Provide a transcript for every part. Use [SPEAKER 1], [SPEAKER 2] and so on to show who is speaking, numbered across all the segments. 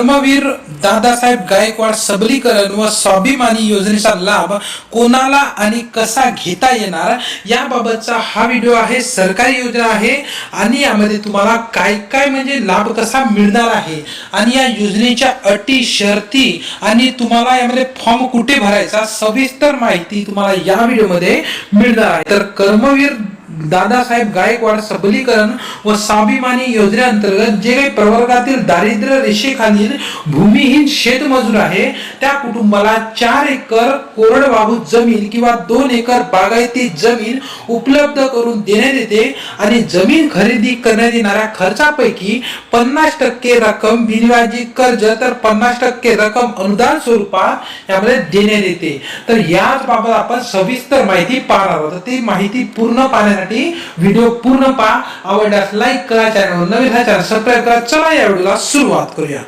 [SPEAKER 1] कर्मवीर दादासाहेब गायकवाड सबलीकरण व स्वाभिमानी योजनेचा लाभ कोणाला आणि कसा घेता येणार याबाबतचा हा व्हिडिओ आहे. सरकारी योजना आहे आणि यामध्ये तुम्हाला काय काय म्हणजे लाभ कसा मिळणार आहे आणि या योजनेच्या अटी शर्ती आणि तुम्हाला यामध्ये फॉर्म कुठे भरायचा सविस्तर माहिती तुम्हाला या व्हिडिओमध्ये मिळणार आहे. तर कर्मवीर दादासाहेब गायकवाड सबलीकरण व स्वाभिमानी योजनेअंतर्गत जे काही प्रवर्गातील दारिद्र्य रेषेखालील भूमिहीन शेतमजूर आहे त्या कुटुंबाला चार एकर कोरडवाहू जमीन किंवा दोन एकर बागायती जमीन उपलब्ध करून देण्यात येते आणि जमीन खरेदी करण्यात येणाऱ्या खर्चापैकी पन्नास टक्के रक्कम बिनव्याजी कर्ज तर पन्नास टक्के रक्कम अनुदान स्वरूपात यामध्ये देण्यात येते. तर याच बाबत आपण सविस्तर माहिती पाहणार आहोत. तर ती माहिती पूर्ण पाहण्यासाठी व्हिडिओ पूर्ण पहा. आवडल्यास लाईक करा चॅनल नवीन हा चॅनल सबस्क्राईब करा. चला या व्हिडिओला सुरुवात करूया.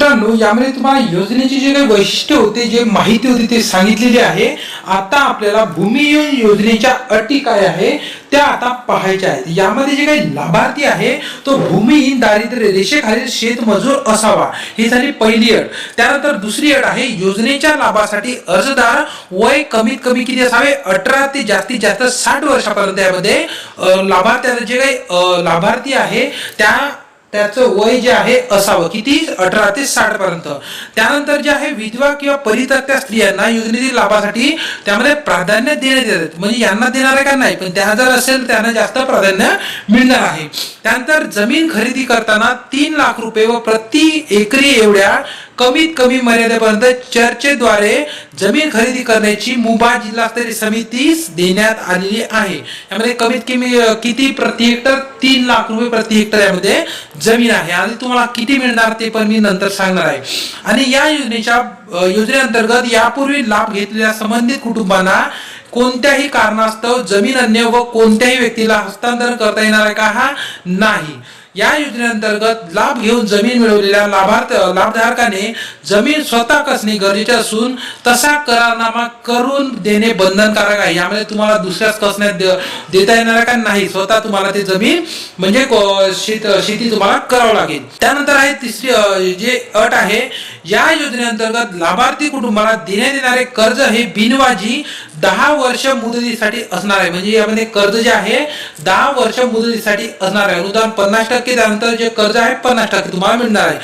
[SPEAKER 1] मित्रांनो यामध्ये तुम्हाला योजनेची जे काही वैशिष्ट्य होते जे माहिती होती ते सांगितलेली आहे. आता आपल्याला भूमिहीन योजनेच्या अटी काय आहे त्या आता पाहायच्या आहेत. यामध्ये जे काही लाभार्थी आहे तो भूमिहीन दारिद्र्य रेषेखालील शेतमजूर असावा. ही झाली पहिली अट. त्यानंतर दुसरी अट आहे योजनेच्या लाभासाठी अर्जदार वय कमीत कमी किती असावे? अठरा ते जास्तीत जास्त साठ वर्षापर्यंत यामध्ये लाभार्थ्याचे जे काही लाभार्थी आहे त्या त्याचं वय जे आहे असावं किती? अठरा ते साठ पर्यंत. त्यानंतर जे आहे विधवा किंवा परित्यक्त्या स्त्रियांना योजनेतील लाभासाठी त्यामध्ये प्राधान्य देण्यात येतात म्हणजे यांना देणार आहे का नाही? पण त्या जर असेल त्यांना जास्त प्राधान्य मिळणार आहे. त्यानंतर जमीन खरेदी करताना तीन लाख रुपये व प्रति एकरी एवढ्या कमीत कमी मर्यादेपर्यंत चर्चेद्वारे जमीन खरेदी करण्याची मुभा जिल्हास्तरीय समितीस देण्यात आलेली आहे. यामध्ये कमीत कमी किती प्रति हेक्टर? तीन लाख रुपये प्रति हेक्टर यामध्ये जमीन आहे. आणि तुम्हाला किती मिळणार ते पण मी नंतर सांगणार आहे. आणि या योजनेच्या योजनेअंतर्गत यापूर्वी लाभ घेतलेल्या संबंधित कुटुंबांना कोणत्याही कारणास्तव जमीन अन्य व कोणत्याही व्यक्तीला हस्तांतरण करता येणार आहे का हा नाही. या योजनेअंतर्गत लाभ घेऊन जमीन मिळवलेल्या लाभार्थ लाभधारकाने जमीन स्वतः कसणे गरजेचे असून तसा करारनामा करून देणे बंधनकारक आहे. यामध्ये तुम्हाला दुसऱ्याच कसण्यात देता येणार आहे का नाही? स्वतः तुम्हाला ते जमीन म्हणजे शेत शेती तुम्हाला करावं लागेल. त्यानंतर आहे तिसरी जे अट आहे या योजनेअंतर्गत लाभार्थी कुटुंबाला देण्यात येणारे कर्ज हे बिनवाजी दहा वर्ष मुदतीसाठी असणार आहे. म्हणजे यामध्ये कर्ज जे आहे दहा वर्ष मुदतीसाठी असणार आहे. अनुदान पन्नास टक्के टक्के त्यानंतर जे कर्ज आहे पन्नास टक्के तुम्हाला मिळणार आहे.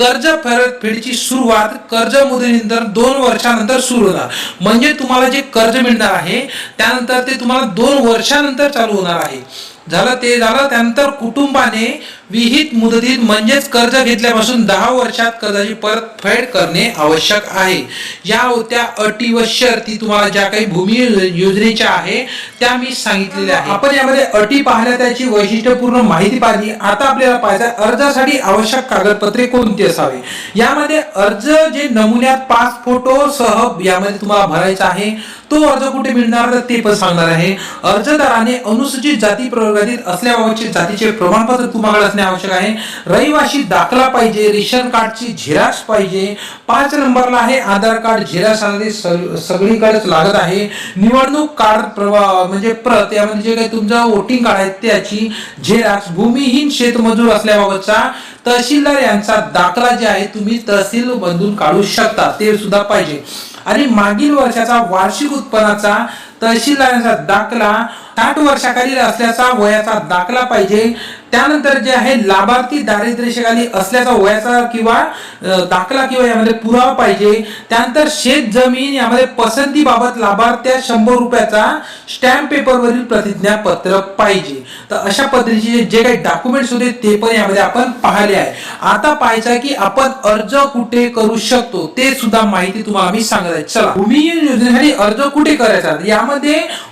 [SPEAKER 1] कर्ज परतफेडीची सुरुवात कर्ज मुदतीनंतर दोन वर्षानंतर सुरू होणार. म्हणजे तुम्हाला जे कर्ज मिळणार आहे त्यानंतर ते तुम्हाला दोन वर्षानंतर चालू होणार आहे. झालं ते झालं त्यानंतर कुटुंबाने विहित मुदतीत म्हणजेच कर्ज घेतल्यापासून दहा वर्षात कर्जाची परतफेड करणे आवश्यक आहे. या होत्या अटी व शर्ती तुम्हाला ज्या काही भूमी योजनेच्या आहे त्या मी सांगितलेल्या आहे आपण यामध्ये अटी पाहिल्या त्याची वैशिष्ट्यपूर्ण माहिती पाहिली. आता आपल्याला पाहायचं अर्जासाठी आवश्यक कागदपत्रे कोणती असावे. यामध्ये अर्ज जे नमुन्यात पाच फोटो सह यामध्ये तुम्हाला भरायचा आहे तो अर्ज कुठे मिळणार ते पण सांगणार आहे. अर्जदाराने अनुसूचित जाती प्रवर्गातील असल्याबाबतचे जातीचे प्रमाणपत्र तुम्हाला असणे आवश्यक आहे. रहिवाशी दाखला पाहिजे रेशन कार्डची झेरॉक्स पाहिजे पाच नंबरला आहे आधार कार्ड झेरॉक्स आणि सगळीकडेच लागत आहे. निवडणूक कार्ड प्रवा म्हणजे प्रत यामध्ये जे काही तुमचं वोटिंग कार्ड आहे त्याची झेराक्स भूमिहीन शेतमजूर असल्याबाबतचा तहसीलदार यांचा दाखला जे आहे तुम्ही तहसील मधून काढू शकता. ते सुद्धा पाहिजे. आणि मागील वर्षाचा वार्षिक उत्पन्नाचा तहसीलदारांचा दाखला साठ वर्षाखालील असल्याचा वयाचा दाखला पाहिजे. त्यानंतर जे आहे लाभार्थी दारिद्र्यशाखाली असल्याचा वयाचा किंवा दाखला किंवा यामध्ये पुरावा पाहिजे. त्यानंतर शेत जमीन यामध्ये पसंतीबाबत लाभार्थ्या शंभर रुपयाचा स्टॅम्प पेपरवरील प्रतिज्ञापत्र पाहिजे. तर अशा पद्धतीचे जे काही डॉक्युमेंट्स होते ते पण यामध्ये आपण पाहिले आहे. आता पाहायचं आहे की आपण अर्ज कुठे करू शकतो ते सुद्धा माहिती तुम्हाला मी सांगत आहे. चला. भूमिहीन योजनेसाठी अर्ज कुठे करायचा? यामध्ये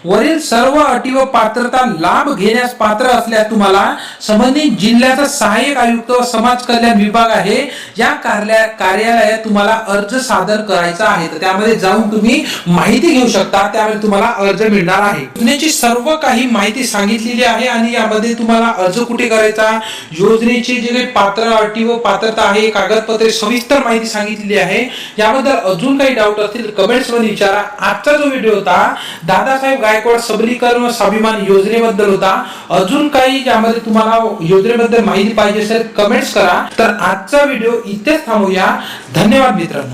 [SPEAKER 1] वरील सर्व अटी व पात्रता लाभ घेण्यास पात्र असल्यास तुम्हाला संबंधित जिल्ह्याचा सहाय्यक आयुक्त व समाज कल्याण विभाग आहे. या कार्या कार्यालयात तुम्हाला अर्ज सादर करायचा आहे. तर त्यामध्ये जाऊन तुम्ही माहिती घेऊ शकता. त्यावेळी तुम्हाला अर्ज मिळणार आहे. योजनेची सर्व काही माहिती सांगितलेली आहे आणि यामध्ये तुम्हाला अर्ज कुठे करायचा? योजनेची जे काही पात्र अटी व पात्रता आहे कागदपत्रे सविस्तर माहिती सांगितलेली आहे. याबद्दल अजून काही डाऊट असतील कमेंट्समध्ये विचारा. आजचा जो व्हिडिओ होता दादासाहेब गायकवाड सबलीकरण व स्वाभिमान योजनेबद्दल होता. अजून काही ज्यामध्ये तुम्हाला योजनेबद्दल माहिती पाहिजे असेल कमेंट्स करा. तर आजचा व्हिडिओ इथेच थांबूया. धन्यवाद मित्रांनो.